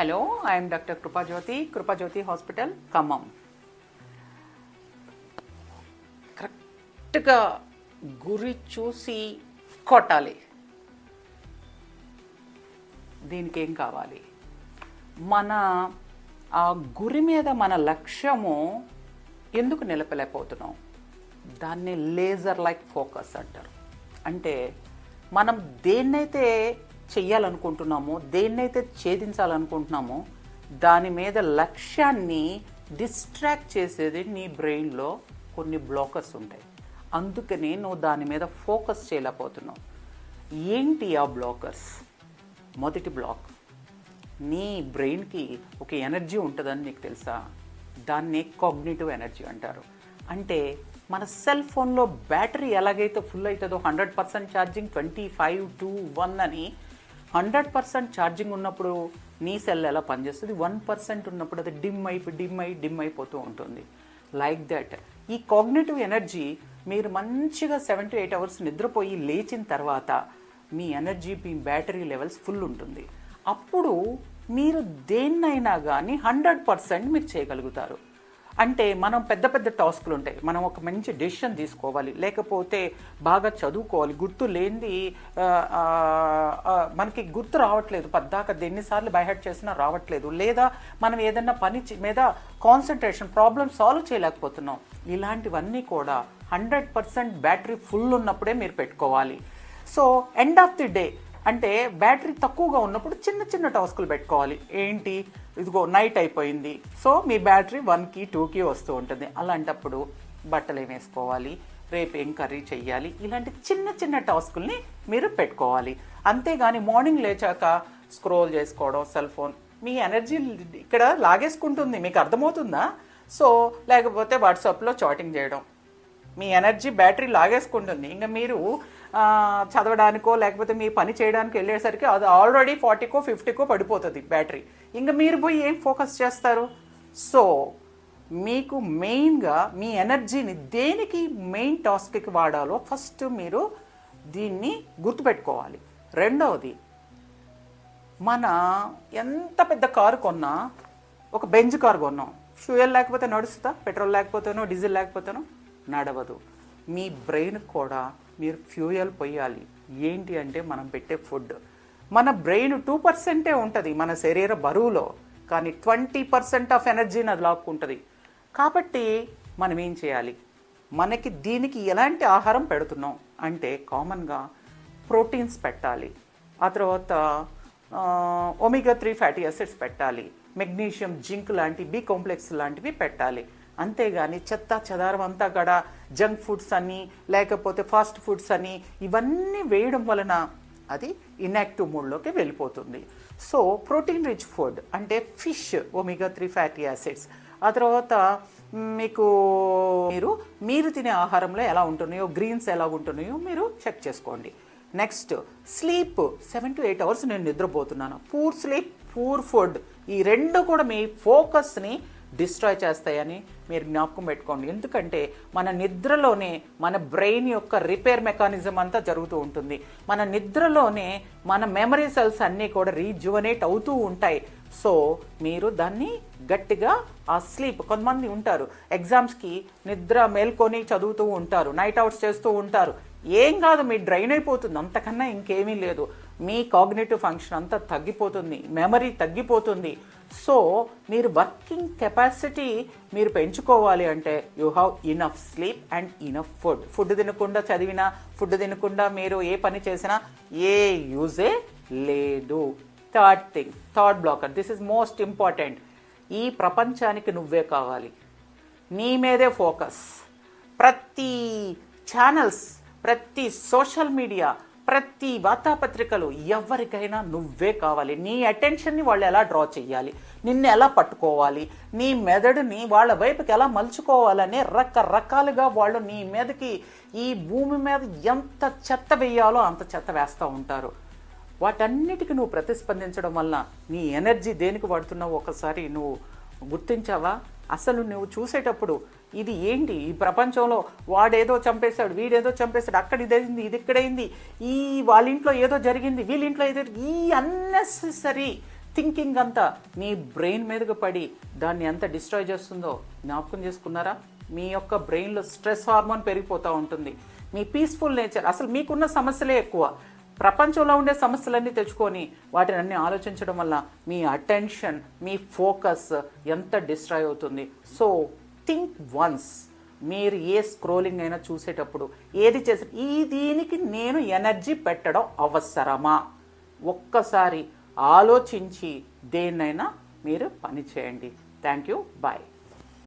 Hello I'm doctor Krupajyothi Krupajyothi hospital Khammam కరెక్ట్గా గురి చూసి కొట్టాలి. దీనికి ఏం కావాలి? మన ఆ గురి మీద మన లక్ష్యము ఎందుకు నిలపలేకపోతున్నాం? దాన్ని లేజర్ లైక్ ఫోకస్ అంటారు. అంటే మనం దేన్నైతే చెయ్యాలనుకుంటున్నామో దేన్నైతే ఛేదించాలనుకుంటున్నామో దాని మీద లక్ష్యాన్ని డిస్ట్రాక్ట్ చేసేది నీ బ్రెయిన్లో కొన్ని బ్లాకర్స్ ఉంటాయి. అందుకని నువ్వు దాని మీద ఫోకస్ చేయలేకపోతున్నావు. ఏంటి ఆ బ్లాకర్స్? మొదటి బ్లాక్. నీ బ్రెయిన్కి ఒక ఎనర్జీ ఉంటుందని నీకు తెలుసా? దాన్ని కాగ్నేటివ్ ఎనర్జీ అంటారు. అంటే మన సెల్ ఫోన్లో బ్యాటరీ ఎలాగైతే ఫుల్ అవుతుందో hundred percent charging twenty five to one అని హండ్రెడ్ పర్సెంట్ ఛార్జింగ్ ఉన్నప్పుడు నీ సెల్ ఎలా పనిచేస్తుంది? వన్ పర్సెంట్ ఉన్నప్పుడు అది డిమ్ అయిపోయి డిమ్ అయి డిమ్ అయిపోతూ ఉంటుంది. లైక్ దట్ ఈ కాగ్నేటివ్ ఎనర్జీ మీరు మంచిగా సెవెన్ టు ఎయిట్ అవర్స్ నిద్రపోయి లేచిన తర్వాత మీ ఎనర్జీ మీ బ్యాటరీ లెవెల్స్ ఫుల్ ఉంటుంది. అప్పుడు మీరు దేన్నైనా కానీ హండ్రెడ్ పర్సెంట్ మీరు చేయగలుగుతారు. అంటే మనం పెద్ద పెద్ద టాస్క్లు ఉంటాయి. మనం ఒక మంచి డెసిషన్ తీసుకోవాలి. లేకపోతే బాగా చదువుకోవాలి. గుర్తు లేనిది మనకి గుర్తు రావట్లేదు. పద్దాక ఎన్నిసార్లు బైహెడ్ చేసినా రావట్లేదు. లేదా మనం ఏదన్నా పని చే- మీద కాన్సన్ట్రేషన్ ప్రాబ్లమ్ సాల్వ్ చేయలేకపోతున్నాం. ఇలాంటివన్నీ కూడా హండ్రెడ్ పర్సెంట్ బ్యాటరీ ఫుల్ ఉన్నప్పుడే మీరు పెట్టుకోవాలి. So end of the day అంటే బ్యాటరీ తక్కువగా ఉన్నప్పుడు చిన్న చిన్న టాస్కులు పెట్టుకోవాలి. ఏంటి? ఇదిగో నైట్ అయిపోయింది. సో మీ బ్యాటరీ వన్కి టూకి వస్తూ ఉంటుంది. అలాంటప్పుడు బట్టలు ఏం వేసుకోవాలి? రేపు ఏం కర్రీ చెయ్యాలి? ఇలాంటి చిన్న చిన్న టాస్కుల్ని మీరు పెట్టుకోవాలి. అంతేగాని మార్నింగ్ లేచాక స్క్రోల్ చేసుకోవడం సెల్ ఫోన్ మీ ఎనర్జీ ఇక్కడ లాగేసుకుంటుంది. మీకు అర్థమవుతుందా? సో లేకపోతే వాట్సాప్లో చాటింగ్ చేయడం. మీ ఎనర్జీ బ్యాటరీ లాగేసుకుంటుంది. ఇంకా మీరు చదవడానికో లేకపోతే మీ పని చేయడానికి వెళ్ళేసరికి అది ఆల్రెడీ ఫార్టీకో ఫిఫ్టీకో పడిపోతుంది బ్యాటరీ ఇంకా మీరు పోయి ఏం ఫోకస్ చేస్తారు? సో మీకు మెయిన్గా మీ ఎనర్జీని దేనికి మెయిన్ టాస్క్కి వాడాలో ఫస్ట్ మీరు దీన్ని గుర్తుపెట్టుకోవాలి. రెండవది మన ఎంత పెద్ద కారు కొన్నా ఒక బెంజ్ కారు కొన్నాం. ఫ్యూయల్ లేకపోతే నడుస్తుందా పెట్రోల్ లేకపోతేనో డీజిల్ లేకపోతేనో నడవదు. మీ బ్రెయిన్ కూడా మీరు ఫ్యూయల్ పోయాలి ఏంటి అంటే మనం పెట్టే ఫుడ్. మన బ్రెయిన్ టూ పర్సెంటే ఉంటుంది మన శరీర బరువులో కానీ ట్వంటీ పర్సెంట్ ఆఫ్ ఎనర్జీని అది లాక్కుంటుంది. కాబట్టి మనం ఏం చేయాలి? మనకి దీనికి ఎలాంటి ఆహారం పెడుతున్నాం? అంటే కామన్గా ప్రోటీన్స్ పెట్టాలి. ఆ తర్వాత ఒమిగా త్రీ ఫ్యాటీ యాసిడ్స్ పెట్టాలి. మెగ్నీషియం జింక్ లాంటి బి కాంప్లెక్స్ లాంటివి పెట్టాలి. అంతేగాని చెత్త చెదారం అంతా కూడా జంక్ ఫుడ్స్ అని లేకపోతే ఫాస్ట్ ఫుడ్స్ అని ఇవన్నీ వేయడం వలన అది ఇన్యాక్టివ్ మోడ్లోకి వెళ్ళిపోతుంది. సో ప్రోటీన్ రిచ్ ఫుడ్ అంటే fish omega three fatty acids. ఆ తర్వాత మీకు మీరు మీరు తినే ఆహారంలో ఎలా ఉంటున్నాయో గ్రీన్స్ ఎలా ఉంటున్నాయో మీరు చెక్ చేసుకోండి. Next sleep. Seven to eight hours నేను నిద్రపోతున్నాను. Poor sleep poor food. ఈ రెండు కూడా మీ ఫోకస్ని డిస్ట్రాయ్ చేస్తాయని మీరు జ్ఞాపకం పెట్టుకోండి. ఎందుకంటే మన నిద్రలోనే మన బ్రెయిన్ యొక్క రిపేర్ మెకానిజం అంతా జరుగుతూ ఉంటుంది. మన నిద్రలోనే మన మెమరీ సెల్స్ అన్నీ కూడా రీజువనేట్ అవుతూ ఉంటాయి. సో మీరు దాన్ని గట్టిగా ఆ స్లీప్ కొంతమంది ఉంటారు. ఎగ్జామ్స్కి నిద్ర మేల్కొని చదువుతూ ఉంటారు. నైట్ అవుట్స్ చేస్తూ ఉంటారు. ఏం కాదు మీ డ్రైన్ అయిపోతుంది. అంతకన్నా ఇంకేమీ లేదు. మీ కాగ్నేటివ్ ఫంక్షన్ అంతా తగ్గిపోతుంది మెమరీ తగ్గిపోతుంది. సో మీరు వర్కింగ్ కెపాసిటీ మీరు పెంచుకోవాలి అంటే you have enough sleep and enough food. Food తినకుండా చదివినా ఫుడ్ తినకుండా మీరు ఏ పని చేసినా ఏ యూజే లేదు. Third thing third blocker. This is most important. ఈ ప్రపంచానికి నువ్వే కావాలి. నీ మీదే ఫోకస్. ప్రతి ఛానల్స్ ప్రతి సోషల్ మీడియా ప్రతి వార్తాపత్రికలు ఎవరికైనా నువ్వే కావాలి. నీ అటెన్షన్ని వాళ్ళు ఎలా డ్రా చేయాలి నిన్ను ఎలా పట్టుకోవాలి? నీ మెదడుని వాళ్ళ వైపుకి ఎలా మలుచుకోవాలనే రకరకాలుగా వాళ్ళు నీ మీదకి ఈ భూమి మీద ఎంత చెత్త వేయాలో అంత చెత్త వేస్తూ ఉంటారు. వాటన్నిటికీ నువ్వు ప్రతిస్పందించడం వల్ల నీ ఎనర్జీ దేనికి వాడుతున్నావు? ఒకసారి నువ్వు గుర్తించావా? అసలు నువ్వు చూసేటప్పుడు ఇది ఏంటి? ఈ ప్రపంచంలో వాడేదో చంపేశాడు వీడేదో చంపేశాడు అక్కడ ఇదైంది ఇది ఇక్కడైంది ఈ వాళ్ళ ఇంట్లో ఏదో జరిగింది వీళ్ళ ఇంట్లో ఏదో ఈ అన్నెసెసరీ థింకింగ్ అంతా మీ బ్రెయిన్ మీదకి పడి దాన్ని ఎంత డిస్ట్రాయ్ చేస్తుందో జ్ఞాపకం చేసుకున్నారా? మీ యొక్క బ్రెయిన్లో స్ట్రెస్ హార్మోన్ పెరిగిపోతూ ఉంటుంది. మీ పీస్ఫుల్ నేచర్ అసలు మీకున్న సమస్యలే ఎక్కువ. ప్రపంచంలో ఉండే సమస్యలన్నీ తెచ్చుకొని వాటిని అన్ని ఆలోచించడం వల్ల మీ అటెన్షన్ మీ ఫోకస్ ఎంత డిస్ట్రాయ్ అవుతుంది. సో థింక్ వన్స్ మీరు ఏ స్క్రోలింగ్ అయినా చూసేటప్పుడు ఏది చేసే ఈ దీనికి నేను ఎనర్జీ పెట్టడం అవసరమా? ఒక్కసారి ఆలోచించి దేన్నైనా మీరు పని చేయండి. Thank you bye